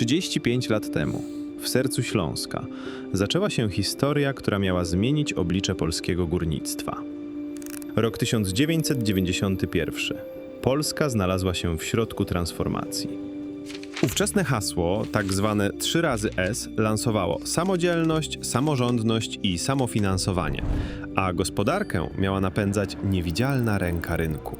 35 lat temu, w sercu Śląska, zaczęła się historia, która miała zmienić oblicze polskiego górnictwa. Rok 1991. Polska znalazła się w środku transformacji. Ówczesne hasło, tak zwane 3 razy S, lansowało samodzielność, samorządność i samofinansowanie, a gospodarkę miała napędzać niewidzialna ręka rynku.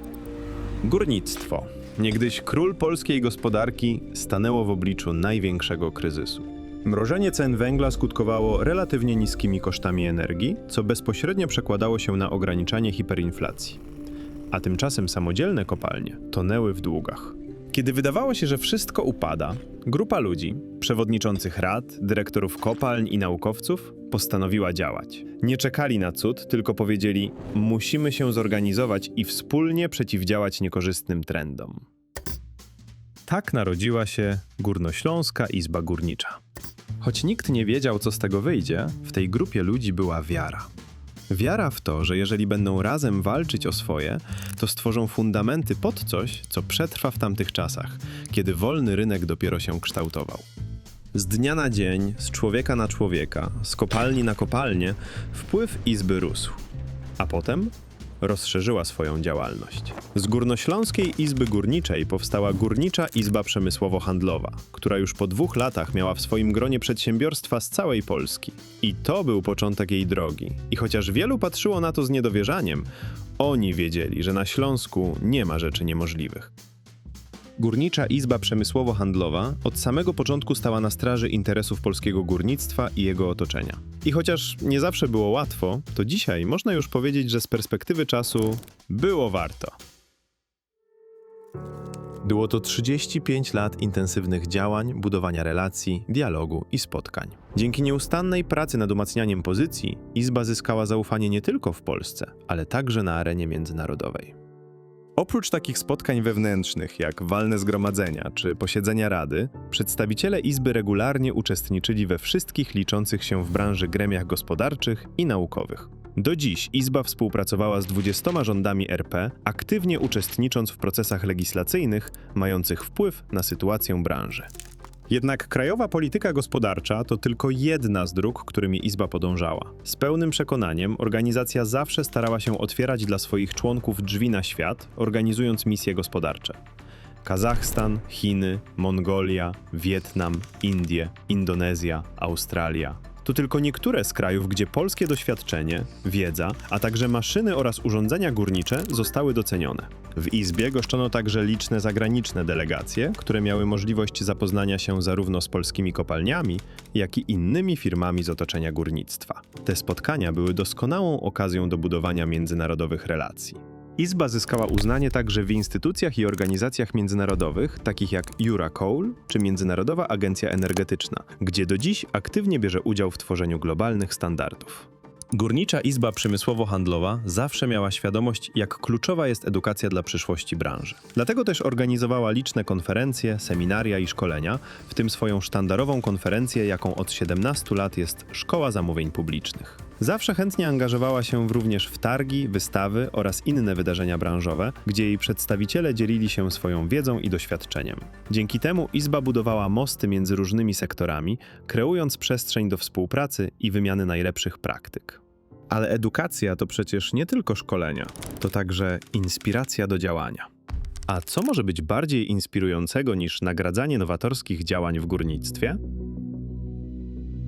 Górnictwo, niegdyś król polskiej gospodarki, stanęło w obliczu największego kryzysu. Mrożenie cen węgla skutkowało relatywnie niskimi kosztami energii, co bezpośrednio przekładało się na ograniczanie hiperinflacji. A tymczasem samodzielne kopalnie tonęły w długach. Kiedy wydawało się, że wszystko upada, grupa ludzi, przewodniczących rad, dyrektorów kopalń i naukowców, postanowiła działać. Nie czekali na cud, tylko powiedzieli: Musimy się zorganizować i wspólnie przeciwdziałać niekorzystnym trendom. Tak narodziła się Górnośląska Izba Górnicza. Choć nikt nie wiedział, co z tego wyjdzie, w tej grupie ludzi była wiara. Wiara w to, że jeżeli będą razem walczyć o swoje, to stworzą fundamenty pod coś, co przetrwa w tamtych czasach, kiedy wolny rynek dopiero się kształtował. Z dnia na dzień, z człowieka na człowieka, z kopalni na kopalnię, wpływ izby rósł. A potem rozszerzyła swoją działalność. Z Górnośląskiej Izby Górniczej powstała Górnicza Izba Przemysłowo-Handlowa, która już po dwóch latach miała w swoim gronie przedsiębiorstwa z całej Polski. I to był początek jej drogi. I chociaż wielu patrzyło na to z niedowierzaniem, oni wiedzieli, że na Śląsku nie ma rzeczy niemożliwych. Górnicza Izba Przemysłowo-Handlowa od samego początku stała na straży interesów polskiego górnictwa i jego otoczenia. I chociaż nie zawsze było łatwo, to dzisiaj można już powiedzieć, że z perspektywy czasu było warto. Było to 35 lat intensywnych działań, budowania relacji, dialogu i spotkań. Dzięki nieustannej pracy nad umacnianiem pozycji, Izba zyskała zaufanie nie tylko w Polsce, ale także na arenie międzynarodowej. Oprócz takich spotkań wewnętrznych, jak walne zgromadzenia czy posiedzenia rady, przedstawiciele Izby regularnie uczestniczyli we wszystkich liczących się w branży gremiach gospodarczych i naukowych. Do dziś Izba współpracowała z 20 rządami RP, aktywnie uczestnicząc w procesach legislacyjnych mających wpływ na sytuację branży. Jednak krajowa polityka gospodarcza to tylko jedna z dróg, którymi Izba podążała. Z pełnym przekonaniem organizacja zawsze starała się otwierać dla swoich członków drzwi na świat, organizując misje gospodarcze. Kazachstan, Chiny, Mongolia, Wietnam, Indie, Indonezja, Australia. To tylko niektóre z krajów, gdzie polskie doświadczenie, wiedza, a także maszyny oraz urządzenia górnicze zostały docenione. W Izbie goszczono także liczne zagraniczne delegacje, które miały możliwość zapoznania się zarówno z polskimi kopalniami, jak i innymi firmami z otoczenia górnictwa. Te spotkania były doskonałą okazją do budowania międzynarodowych relacji. Izba zyskała uznanie także w instytucjach i organizacjach międzynarodowych, takich jak Euracoal czy Międzynarodowa Agencja Energetyczna, gdzie do dziś aktywnie bierze udział w tworzeniu globalnych standardów. Górnicza Izba Przemysłowo-Handlowa zawsze miała świadomość, jak kluczowa jest edukacja dla przyszłości branży. Dlatego też organizowała liczne konferencje, seminaria i szkolenia, w tym swoją sztandarową konferencję, jaką od 17 lat jest Szkoła Zamówień Publicznych. Zawsze chętnie angażowała się również w targi, wystawy oraz inne wydarzenia branżowe, gdzie jej przedstawiciele dzielili się swoją wiedzą i doświadczeniem. Dzięki temu Izba budowała mosty między różnymi sektorami, kreując przestrzeń do współpracy i wymiany najlepszych praktyk. Ale edukacja to przecież nie tylko szkolenia, to także inspiracja do działania. A co może być bardziej inspirującego niż nagradzanie nowatorskich działań w górnictwie?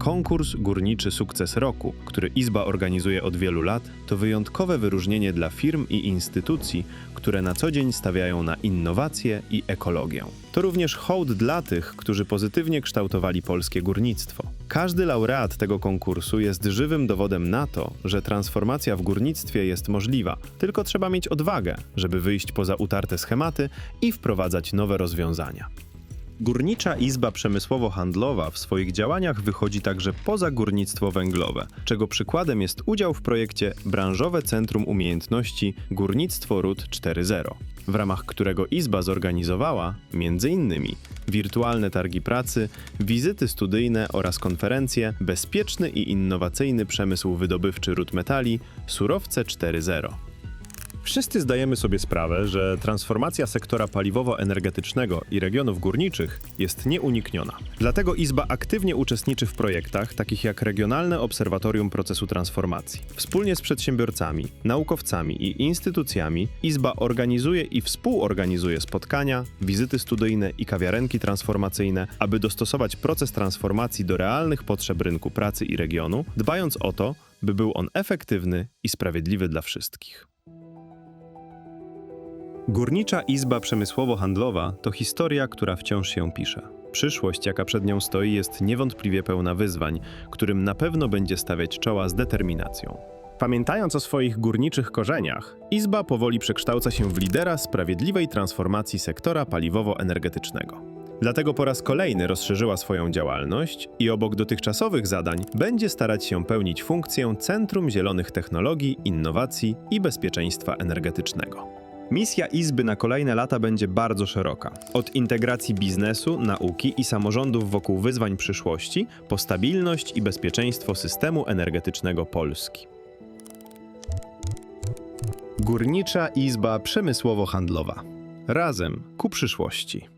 Konkurs Górniczy Sukces Roku, który Izba organizuje od wielu lat, to wyjątkowe wyróżnienie dla firm i instytucji, które na co dzień stawiają na innowacje i ekologię. To również hołd dla tych, którzy pozytywnie kształtowali polskie górnictwo. Każdy laureat tego konkursu jest żywym dowodem na to, że transformacja w górnictwie jest możliwa, tylko trzeba mieć odwagę, żeby wyjść poza utarte schematy i wprowadzać nowe rozwiązania. Górnicza Izba Przemysłowo-Handlowa w swoich działaniach wychodzi także poza górnictwo węglowe, czego przykładem jest udział w projekcie Branżowe Centrum Umiejętności Górnictwo RUT 4.0, w ramach którego Izba zorganizowała m.in. wirtualne targi pracy, wizyty studyjne oraz konferencje Bezpieczny i innowacyjny przemysł wydobywczy ród metali Surowce 4.0. Wszyscy zdajemy sobie sprawę, że transformacja sektora paliwowo-energetycznego i regionów górniczych jest nieunikniona. Dlatego Izba aktywnie uczestniczy w projektach takich jak Regionalne Obserwatorium Procesu Transformacji. Wspólnie z przedsiębiorcami, naukowcami i instytucjami Izba organizuje i współorganizuje spotkania, wizyty studyjne i kawiarenki transformacyjne, aby dostosować proces transformacji do realnych potrzeb rynku pracy i regionu, dbając o to, by był on efektywny i sprawiedliwy dla wszystkich. Górnicza Izba Przemysłowo-Handlowa to historia, która wciąż się pisze. Przyszłość, jaka przed nią stoi, jest niewątpliwie pełna wyzwań, którym na pewno będzie stawiać czoła z determinacją. Pamiętając o swoich górniczych korzeniach, Izba powoli przekształca się w lidera sprawiedliwej transformacji sektora paliwowo-energetycznego. Dlatego po raz kolejny rozszerzyła swoją działalność i obok dotychczasowych zadań będzie starać się pełnić funkcję Centrum Zielonych Technologii, Innowacji i Bezpieczeństwa Energetycznego. Misja Izby na kolejne lata będzie bardzo szeroka. Od integracji biznesu, nauki i samorządów wokół wyzwań przyszłości, po stabilność i bezpieczeństwo systemu energetycznego Polski. Górnicza Izba Przemysłowo-Handlowa. Razem ku przyszłości.